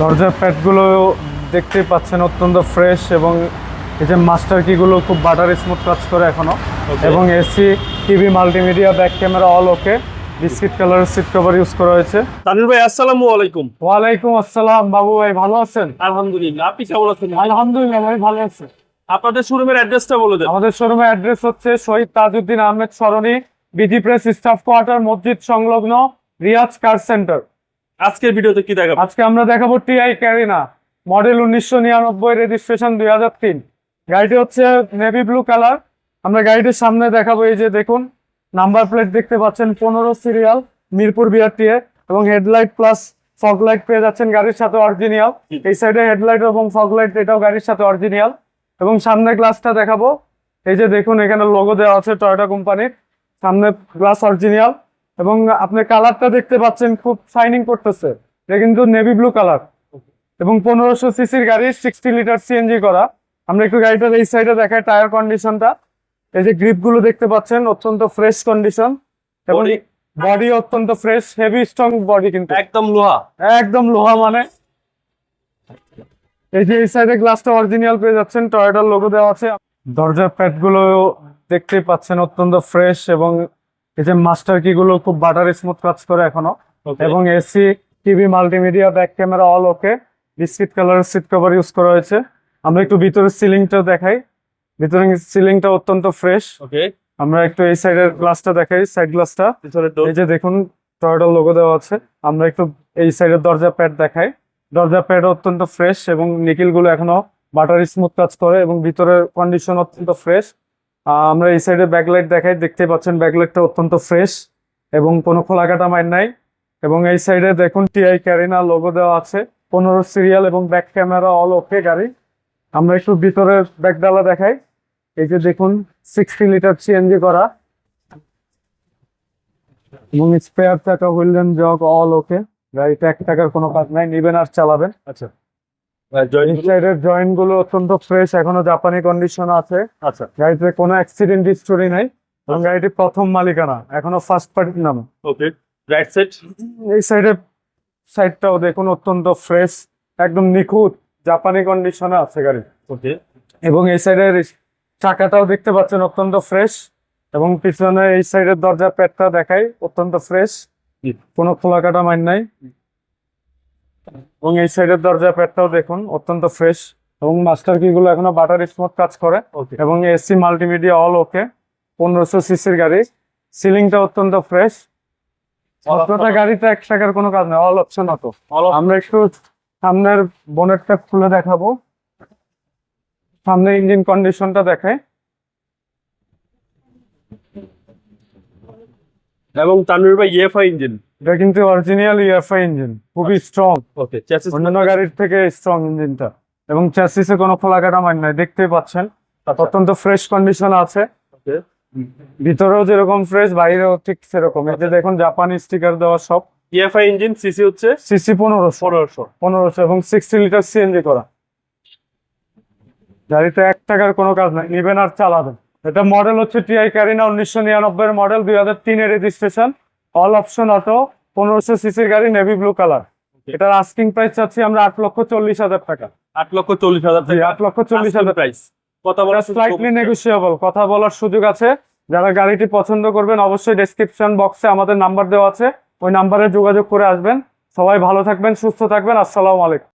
দরজার প্যাডগুলো দেখতেই পাচ্ছেন অত্যন্ত ফ্রেশ এবং এই যে মাস্টার কিগুলো খুব বাটার স্মুথ কাজ করে এখনও এবং AC TV multimedia back camera all okay biscuit কালারের সিট কভার ইউজ করা হয়েছে। তানির ভাই আসসালামু আলাইকুম। ওয়ালাইকুম আসসালাম বাবু ভাই ভালো আছেন? আলহামদুলিল্লাহ আপনি কেমন আছেন? আলহামদুলিল্লাহ ভাই ভালো আছেন আপনাদের শোরুমের অ্যাড্রেসটা বলে দেন। আমাদের শোরুমের অ্যাড্রেস হচ্ছে Shaheed Tajuddin Ahmed Sarani BG press staff quarter মসজিদ সংলগ্ন রিয়াজ কার সেন্টার আজকের ভিডিওতে কি দেখাবো? আজকে আমরা দেখাবো টিআই ক্যারিনা মডেল উনিশশো নিরানব্বই রেজিস্ট্রেশন দুই হাজার তিন। গাড়িটি হচ্ছে নেভি ব্লু কালার আমরা গাড়িটির সামনে দেখাবো এই যে দেখুন নাম্বার প্লেট দেখতে পাচ্ছেন পনেরো সিরিয়াল মিরপুর বিআরটিএ এবং হেডলাইট প্লাস ফগ লাইট পেয়ে যাচ্ছেন গাড়ির সাথে অরিজিনাল এই সাইডে হেডলাইট এবং ফগ লাইট এটাও গাড়ির সাথে অরিজিনাল এবং সামনে গ্লাসটা দেখাবো। এই যে দেখুন এখানে লোগো দেওয়া আছে টয়োটা কোম্পানির সামনে গ্লাস অরিজিনাল এবং আপনি কালারটা দেখতে পাচ্ছেন খুব শাইনিং করতেছে। এটা কিন্তু নেভি ব্লু কালার এবং পনেরোশো সিসির গাড়ি সিক্সটি লিটার সিএনজি করা। আমরা একটু গাড়িটার এই সাইডে দেখাই টায়ার কন্ডিশনটা এই যে গ্রিপগুলো দেখতে পাচ্ছেন অত্যন্ত ফ্রেশ কন্ডিশন এবং? বডি অত্যন্ত ফ্রেশ হেভি স্ট্রং বডি কিন্তু। একদম লোহা। একদম লোহা মানে। এই যে এই সাইডে গ্লাসটা অরিজিনাল পেয়ে যাচ্ছেন টয়োটার লোগো দেওয়া আছে। দরজার প্যাডগুলো দেখতেই পাচ্ছেন অত্যন্ত ফ্রেশ এবং এই যে মাস্টার কি গুলো খুব বাটার স্মুথ কাজ করে এখনও। এবং AC TV multimedia back camera all okay biscuit কালারের সিট কভার ইউজ করা হয়েছে। আমরা একটু ভিতরের সিলিংটা দেখাই। ভিতরে সিলিংটা অত্যন্ত ফ্রেশ ওকে আমরা একটু এই সাইডের গ্লাসটা দেখাই সাইড গ্লাসটা এই যে দেখুন টয়োটার লোগো দেওয়া আছে। আমরা একটু এই সাইডের দরজা প্যাড দেখাই। দরজা প্যাড অত্যন্ত ফ্রেশ এবং নিকিলগুলো এখনও বাটার স্মুথ কাজ করে এবং ভিতরের কন্ডিশন অত্যন্ত ফ্রেশ আমরা এই সাইডে ব্যাকলাইট দেখাই। দেখতে পাচ্ছেন ব্যাকলাইটটা অত্যন্ত ফ্রেশ এবং কোনো খোলাকাটা মাইন নাই। এবং এই সাইডে দেখুন টিআই ক্যারিনা লোগো দেওয়া আছে। পনেরো সিরিয়াল এবং ব্যাক ক্যামেরা অল ওকে গাড়ি। আমরা একটু ভিতরের ব্যাকডালা দেখাই। এই যে দেখুন সিক্সটি লিটার সিএনজি করা। এবং স্পেয়ার চাকা হুইলেন জগ অল ওকে গাড়িতে এক টাকার কোনো কাজ নাই, নিবেন আর চালাবেন। আচ্ছা। জয়েন্টগুলো অত্যন্ত ফ্রেশ এখনও জাপানি কন্ডিশন আছে। আচ্ছা। গাড়িতে কোনো অ্যাক্সিডেন্ট হিস্টোরি নাই। এবং গাড়িটি প্রথম মালিকানা এখনও ফার্স্ট পার্টির নাম। ওকে রাইট সাইড এই সাইডে সাইডটাও দেখুন অত্যন্ত ফ্রেশ একদম নিখুঁত জাপানি কন্ডিশনে আছে গাড়ি। ওকে এবং এই সাইডের চাকাটাও দেখতে পাচ্ছেন অত্যন্ত ফ্রেশ এবং পিছনে এই সাইডের দরজা প্যাডটা দেখাই অত্যন্ত ফ্রেশ। কোনো খোলাকাটা মাইন নাই। এবং এই সাইডের দরজা প্যাডটাও দেখুন অত্যন্ত ফ্রেশ এবং মাস্টার কি গুলো এখনও বাটার স্মুথ কাজ করে এবং এসি মাল্টিমিডিয়া অল ওকে পনেরোশো সিসির গাড়ি। সিলিংটা অত্যন্ত ফ্রেশ অতটা গাড়িতে এক টাকার কোনো কাজ নেই অল অপশন অটো আমরা একটু সামনের বোনেটটা খুলে দেখাবো। সামনে ইঞ্জিন কন্ডিশনটা দেখায় এবং তানভীর ভাই ইএফআই ইঞ্জিন এটা কিন্তু অরিজিনাল ইএফআই ইঞ্জিন খুবই স্ট্রং ওকে চ্যাসিস অন্যান্য গাড়ির থেকে স্ট্রং ইঞ্জিনটা এবং চ্যাসিসে কোনো খোলাকাটা মান নাই দেখতেই পাচ্ছেন। অত্যন্ত ফ্রেশ কন্ডিশন আছে। ওকে ভিতরেও যেরকম ফ্রেশ বাইরেও ঠিক সেরকম। এই যে দেখুন জাপানি স্টিকার দেওয়া সব। ইএফআই ইঞ্জিন সিসি হচ্ছে? সিসি পনেরোশো। পনেরোশো। পনেরোশো এবং সিক্সটি লিটার সিএনজি করা। গাড়িতে এক টাকার কোনো কাজ নাই নিবেন আর চালাবেন। এটা মডেল হচ্ছে টিআই ক্যারিনা উনিশশো নিরানব্বই মডেল দুই হাজার তিনের রেজিস্ট্রেশন অল অপশন অটো পনেরোশো সিসির গাড়ি নেভি ব্লু কালার এটার আস্কিং প্রাইস চাচ্ছি আমরা আট লক্ষ চল্লিশ হাজার টাকা। আট লক্ষ চল্লিশ হাজার আট লক্ষ চল্লিশ হাজার প্রাইস কথা বলা স্লাইটলি নেগোসিয়েবল কথা বলার সুযোগ আছে। যারা গাড়িটি পছন্দ করবেন অবশ্যই ডেসক্রিপশন বক্সে আমাদের নাম্বার দেওয়া আছে। ওই নাম্বারে যোগাযোগ করে আসবেন। সবাই ভালো থাকবেন সুস্থ থাকবেন। আসসালামু আলাইকুম।